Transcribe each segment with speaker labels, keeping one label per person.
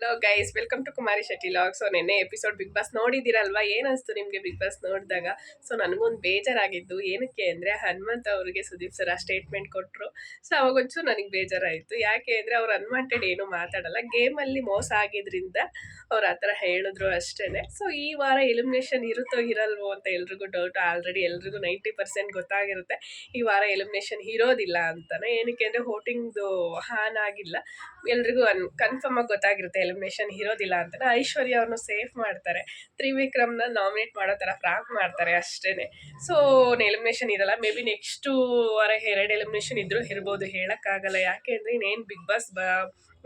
Speaker 1: Hello guys welcome to Kumari Shetty vlog so ನಿನ್ನೆ episode Bigg Boss ನೋಡಿದಿರಲ್ವಾ ಏನಿಸ್ತು ನಿಮಗೆ ಬಿಗ್ ಬಾಸ್ ನೋಡಿದಾಗ? ಸೊ ನನಗೊಂದು ಬೇಜಾರಾಗಿದ್ದು. ಏನಕ್ಕೆ ಅಂದ್ರೆ ಹನುಮಂತ್ ಅವರಿಗೆ ಸುದೀಪ್ ಸರ್ ಆ ಸ್ಟೇಟ್ಮೆಂಟ್ ಕೊಟ್ಟರು ಸೊ ಅವಾಗ ಒಂಚೂರು ನನಗೆ ಬೇಜಾರಾಯಿತು. ಯಾಕೆ ಅಂದ್ರೆ ಅವ್ರು ಅನ್ವಾಂಟೆಡ್ ಏನು ಮಾತಾಡಲ್ಲ. ಗೇಮಲ್ಲಿ ಮೋಸ ಆಗಿದ್ರಿಂದ ಅವ್ರು ಆ ಥರ ಹೇಳಿದ್ರು ಅಷ್ಟೇ ಸೊ ಈ ವಾರ ಎಲಿಮಿನೇಷನ್ ಇರುತ್ತೋ, ಇರಲ್ವೋ ಅಂತ ಎಲ್ರಿಗೂ ಡೌಟ್ ಆಲ್ರೆಡಿ ಎಲ್ರಿಗೂ ನೈಂಟಿ ಪರ್ಸೆಂಟ್ ಗೊತ್ತಾಗಿರುತ್ತೆ. ಈ ವಾರ ಎಲಿಮಿನೇಷನ್ ಇರೋದಿಲ್ಲ ಅಂತಾನೆ. ಏನಕ್ಕೆ ಅಂದರೆ ವೋಟಿಂಗ್ದು ಹಾನ್ ಆಗಿಲ್ಲ. ಎಲ್ರಿಗೂ ಅನ್ ಕನ್ಫರ್ಮ್ ಆಗಿ ಗೊತ್ತಾಗಿರುತ್ತೆ. ಎಲಿಮಿನೇಷನ್ ಇರೋದಿಲ್ಲ ಅಂತ ಐಶ್ವರ್ಯ ಅವ್ರನ್ನ ಸೇಫ್ ಮಾಡ್ತಾರೆ. ತ್ರಿವಿಕ್ರಮ್ನ ನಾಮಿನೇಟ್ ಮಾಡೋ ಥರ ಫ್ರಾಂಕ್ ಮಾಡ್ತಾರೆ ಅಷ್ಟೇ ಸೊ ಎಲಿಮಿನೇಷನ್ ಇರಲ್ಲ. ಮೇ ಬಿ ನೆಕ್ಸ್ಟು ವಾರ ಎರಡು ಎಲಿಮಿನೇಷನ್ ಇದ್ರೂ ಇರ್ಬೋದು ಹೇಳೋಕ್ಕಾಗಲ್ಲ. ಯಾಕೆ ಅಂದರೆ ಇನ್ನೇನು ಬಿಗ್ ಬಾಸ್ ಬ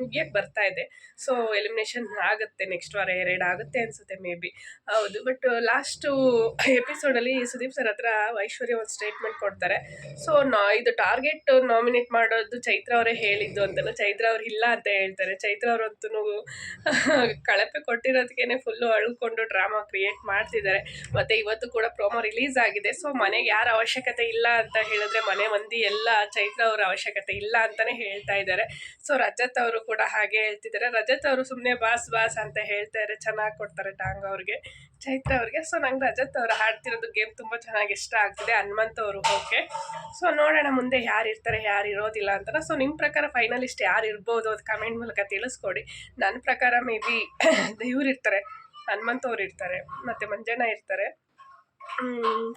Speaker 1: ಮುಗಿಯಕ್ಕೆ ಬರ್ತಾ ಇದೆ. ಸೊ ಎಲಿಮಿನೇಷನ್ ಆಗುತ್ತೆ ನೆಕ್ಸ್ಟ್ ವಾರ ಎರಡು ಆಗುತ್ತೆ ಅನಿಸುತ್ತೆ ಮೇ ಬಿ ಹೌದು ಬಟ್ ಲಾಸ್ಟು ಎಪಿಸೋಡಲ್ಲಿ ಸುದೀಪ್ ಸರ್ ಹತ್ರ ಐಶ್ವರ್ಯ ಒಂದು ಸ್ಟೇಟ್ಮೆಂಟ್ ಕೊಡ್ತಾರೆ. ಸೊ ನಾ, ಇದು ಟಾರ್ಗೆಟ್ ನಾಮಿನೇಟ್ ಮಾಡೋದು ಚೈತ್ರ ಅವರೇ ಹೇಳಿದ್ದು ಅಂತಲೂ ಚೈತ್ರ ಅವ್ರು ಇಲ್ಲ ಅಂತ ಹೇಳ್ತಾರೆ. ಚೈತ್ರ ಅವರಂತೂ ಕಳಪೆ ಕೊಟ್ಟಿರೋದಕ್ಕೇನೆ ಫುಲ್ಲು ಅಳ್ಕೊಂಡು ಡ್ರಾಮಾ ಕ್ರಿಯೇಟ್ ಮಾಡ್ತಿದ್ದಾರೆ. ಮತ್ತು ಇವತ್ತು ಕೂಡ ಪ್ರೋಮೋ ರಿಲೀಸ್ ಆಗಿದೆ. ಸೊ ಮನೆಗೆ ಯಾರ ಅವಶ್ಯಕತೆ ಇಲ್ಲ ಅಂತ ಹೇಳಿದ್ರೆ ಮನೆ ಮಂದಿ ಎಲ್ಲ ಚೈತ್ರ ಅವರ ಅವಶ್ಯಕತೆ ಇಲ್ಲ ಅಂತಲೇ ಹೇಳ್ತಾ ಇದ್ದಾರೆ. ಸೊ ರಜತ್ ಅವರು ಕೂಡ ಹಾಗೆ ಹೇಳ್ತಿದ್ದಾರೆ. ರಜತ್ ಅವರು ಸುಮ್ಮನೆ ಬಾಸ್ ಬಾಸ್ ಅಂತ ಹೇಳ್ತಾರೆ ಚೆನ್ನಾಗಿ ಕೊಡ್ತಾರೆ ಟಾಂಗ್ ಅವ್ರಿಗೆ. ಚೈತ್ರ ಅವ್ರಿಗೆ. ಸೊ ನಂಗೆ ರಜತ್ ಅವರು ಹಾಡ್ತಿರೋದು ಗೇಮ್ ತುಂಬ ಚೆನ್ನಾಗಿ ಇಷ್ಟ ಆಗ್ತಿದೆ. ಹನುಮಂತ್ ಅವರು ಓಕೆ. ಸೊ ನೋಡೋಣ ಮುಂದೆ ಯಾರು ಇರ್ತಾರೆ, ಯಾರು ಇರೋದಿಲ್ಲ ಅಂತ ಸೊ ನಿಮ್ಮ ಪ್ರಕಾರ ಫೈನಲಿಸ್ಟ್ ಯಾರು ಇರ್ಬೋದು ಅದು ಕಮೆಂಟ್ ಮೂಲಕ ತಿಳಿಸ್ಕೊಡಿ. ನನ್ನ ಪ್ರಕಾರ ಮೇ ಬಿ ಇವ್ರು ಇರ್ತಾರೆ. ಹನುಮಂತ್ ಅವ್ರು ಇರ್ತಾರೆ. ಮತ್ತು ಮಂಜಣ್ಣ ಇರ್ತಾರೆ.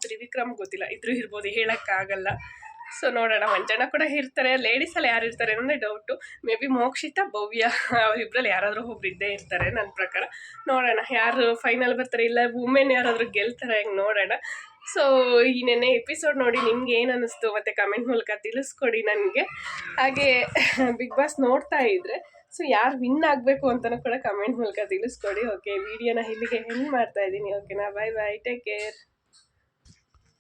Speaker 1: ತ್ರಿವಿಕ್ರಮ್ ಗೊತ್ತಿಲ್ಲ. ಇದ್ರೂ ಇರ್ಬೋದು. ಹೇಳೋಕ್ಕಾಗಲ್ಲ. ಸೊ ನೋಡೋಣ. ಮಂಜಣ್ಣ ಕೂಡ ಇರ್ತಾರೆ. ಲೇಡೀಸಲ್ಲಿ ಯಾರು ಇರ್ತಾರೆ ಅನ್ನೋದೇ doubt maybe Mokshitha, Bhavya ಅವರಿಬ್ಬರಲ್ಲಿ ಯಾರಾದರೂ ಒಬ್ರು ಇದ್ದೇ ಇರ್ತಾರೆ ನನ್ನ ಪ್ರಕಾರ. ನೋಡೋಣ. ಯಾರು ಫೈನಲ್ ಬರ್ತಾರೆ ಇಲ್ಲ ವುಮೆನ್ ಯಾರಾದರೂ ಗೆಲ್ತಾರೆ ಹೆಂಗೆ ನೋಡೋಣ. ಸೊ ಈ ನೆನ್ನೆ ಎಪಿಸೋಡ್ ನೋಡಿ ನಿಮ್ಗೆ ಏನು ಅನ್ನಿಸ್ತು? ಮತ್ತು ಕಮೆಂಟ್ ಮೂಲಕ ತಿಳಿಸ್ಕೊಡಿ ನನಗೆ. ಹಾಗೆ ಬಿಗ್ ಬಾಸ್ ನೋಡ್ತಾ ಇದ್ದರೆ ಸೊ ಯಾರು ವಿನ್ ಆಗಬೇಕು ಅಂತಲೂ ಕೂಡ ಕಮೆಂಟ್ ಮೂಲಕ ತಿಳಿಸ್ಕೊಡಿ ಓಕೆ ವಿಡಿಯೋನ ಇಲ್ಲಿಗೆ ಹೆಂಗೆ ಮಾಡ್ತಾ ಇದ್ದೀನಿ ಓಕೆನಾ ಬಾಯ್ ಬಾಯ್ ಟೇಕ್ ಕೇರ್